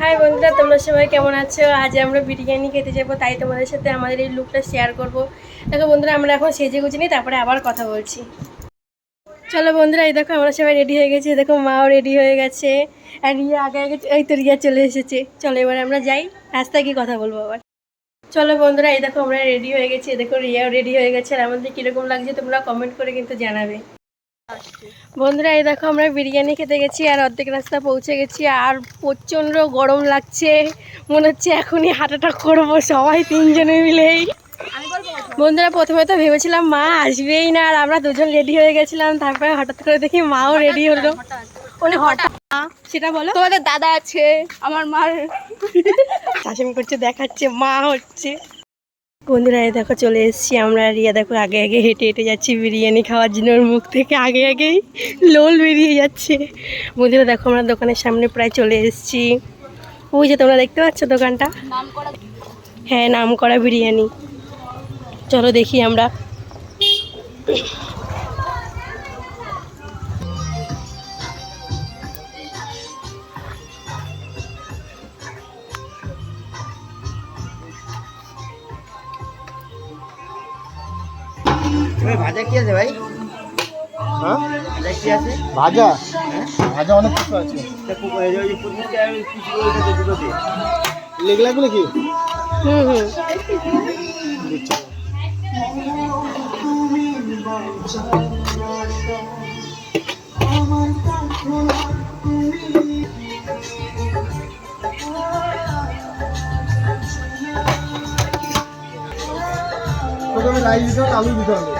High বন্ধুরা, তোমরা সবাই কেমন আছো? আজ আমরা বিরিয়ানি খেতে যাব, তাই তোমাদের সাথে আমাদের এই লুকটা শেয়ার করব। দেখো বন্ধুরা, আমরা এখন সেজে গুজে নিই, তারপরে আবার কথা বলছি। চলো বন্ধুরা, এই দেখো আমরা সবাই রেডি হয়ে গেছি, দেখো মাও রেডি হয়ে গেছে। আর রিয়া আগে আগে, এই তো রিয়া চলে এসেছে। চলো এবার আমরা যাই, রাস্তায় গিয়ে কথা বলব আবার। চলো বন্ধুরা, এই দেখো আমরা রেডি হয়ে গেছি, দেখো রিয়াও রেডি হয়ে গেছে। আর আমাদের কীরকম লাগছে তোমরা কমেন্ট করে কিন্তু জানাবে। বন্ধুরা এই দেখো আমরা বিরিয়ানি খেতে গেছি আর অর্ধেক রাস্তা পৌঁছে গেছি আর প্রচণ্ড গরম লাগছে। মনে হচ্ছে এখনই হার্ট অ্যাটাক করব সবাই তিনজনে মিলেই। বন্ধুরা প্রথমে তো ভেবেছিলাম মা আসবেই না আর আমরা দুজন রেডি হয়ে গেছিলাম। তারপরে হঠাৎ করে দেখি মাও রেডি হলো। মানে হঠাৎ সেটা বলো। তোমাদের দাদা আছে আমার মার। শাসন করছে দেখাচ্ছে মা হচ্ছে। বন্ধুরা দেখো চলে এসেছি আমরা। রিয়া দেখো আগে আগে হেঁটে হেঁটে যাচ্ছি বিরিয়ানি খাওয়ার জন্য ওর মুখ থেকে। আগে আগেই লোল বেরিয়ে যাচ্ছে। বন্ধুরা, দেখো আমরা দোকানের সামনে প্রায় চলে এসেছি। ওই যে তোমরা দেখতে পাচ্ছ দোকানটা? হ্যাঁ নাম করা বিরিয়ানি। চলো দেখি আমরা। ভাজা কি আছে ভাই? হ্যাঁ? ভাজা কি আছে? ভাজা? ভাজা অনেক কিছু আছে। লেগলাগুলো কি? হুম হুম। প্রথমে রাইস দিতে হবে আলু দিতে হবে।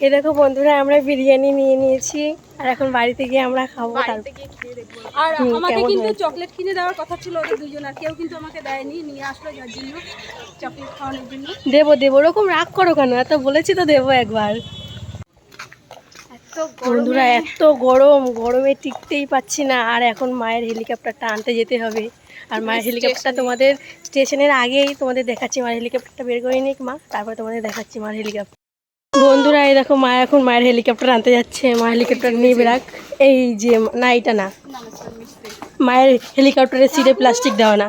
এ দেখো বন্ধুরা আমরা বিরিয়ানি নিয়ে নিয়েছি আর এখন বাড়িতে গিয়ে আমরা খাব আর আমাকে কিন্তু চকলেট কিনে দেওয়ার কথা ছিল ওদের দুজন আর কেউ কিন্তু আমাকে দেয়নি নিয়ে আসলো যার জন্য চকলেট খাওয়ানোর জন্য। দেবো দেবো ওরকম রাগ করো কেন? এত বলেছি তো দেবো একবার। বন্ধুরা এত গরম গরমে টিকতেই পাচ্ছি না আর এখন মায়ের হেলিকপ্টারটা আনতে যেতে হবে। আর মায়ের হেলিকপ্টারটা তোমাদের স্টেশনের আগেই তোমাদের দেখাচ্ছি মায়ের হেলিকপ্টারটা বের করে নিক মা তারপরে তোমাদের দেখাচ্ছি মায়ের হেলিকপ্টার বন্ধুরা এই দেখো মা এখন মায়ের হেলিকপ্টার আনতে যাচ্ছে। মা হেলিকপ্টার নিয়ে বেরাক এই যে না এটা না। মায়ের হেলিকপ্টারের সিটে প্লাস্টিক দেওয়া না।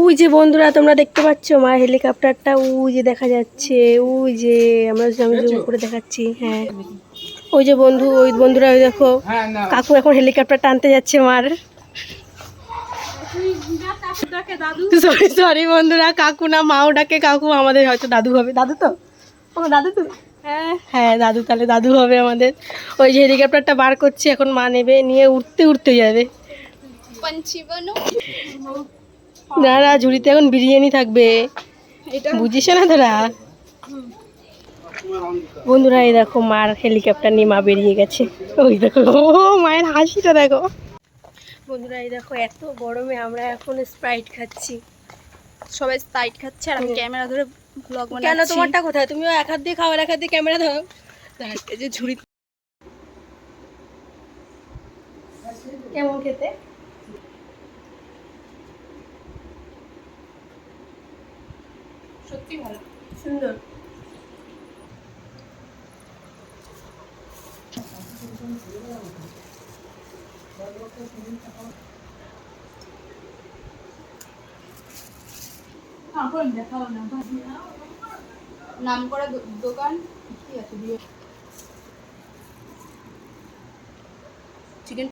ওই যে বন্ধুরা তোমরা দেখতে পাচ্ছ মায়ের হেলিকপ্টারটা ওই যে দেখা যাচ্ছে ওই যে আমরা আমি জুম করে দেখাচ্ছি হ্যাঁ। ওই যে বন্ধু ওই বন্ধুরা ওই দেখো। কাকু এখন হেলিকপ্টারটা আনতে যাচ্ছে মার। সরি সরি বন্ধুরা কাকু না মাও ডাকে কাকু আমাদের হয়তো দাদু হবে। দাদু তো? ও দাদু তো? হ্যাঁ। হ্যাঁ দাদু তাহলে দাদু হবে আমাদের। ওই যে হেলিকপ্টারটা বার করছে এখন মা নেবে নিয়ে উঠতে উঠতে যাবে। না না ঝুড়িতে এখন বিরিয়ানি থাকবে। এটা? বুঝিস না তোরা বন্ধুরা এই দেখো মার হেলিকপ্টার নিয়ে মা বেরিয়ে গেছে। ওই দেখো ও মায়ের হাসিটা দেখো। বন্ধুরা এই দেখো এত গরমে আমরা এখন স্প্রাইট খাচ্ছি। সবাই স্প্রাইট খাচ্ছে আর আমি ক্যামেরা ধরে ব্লগ বানাচ্ছি। কেন তোমারটা কোথায়? তুমিও এক হাত দিয়ে খাওয়ার এক হাত দিয়ে ক্যামেরা ধরো। এই যে ঝুড়ি কেমন খেতে? সত্যি ভালো। সুন্দর। নাম করা দোকান? কি আছে? চিকেন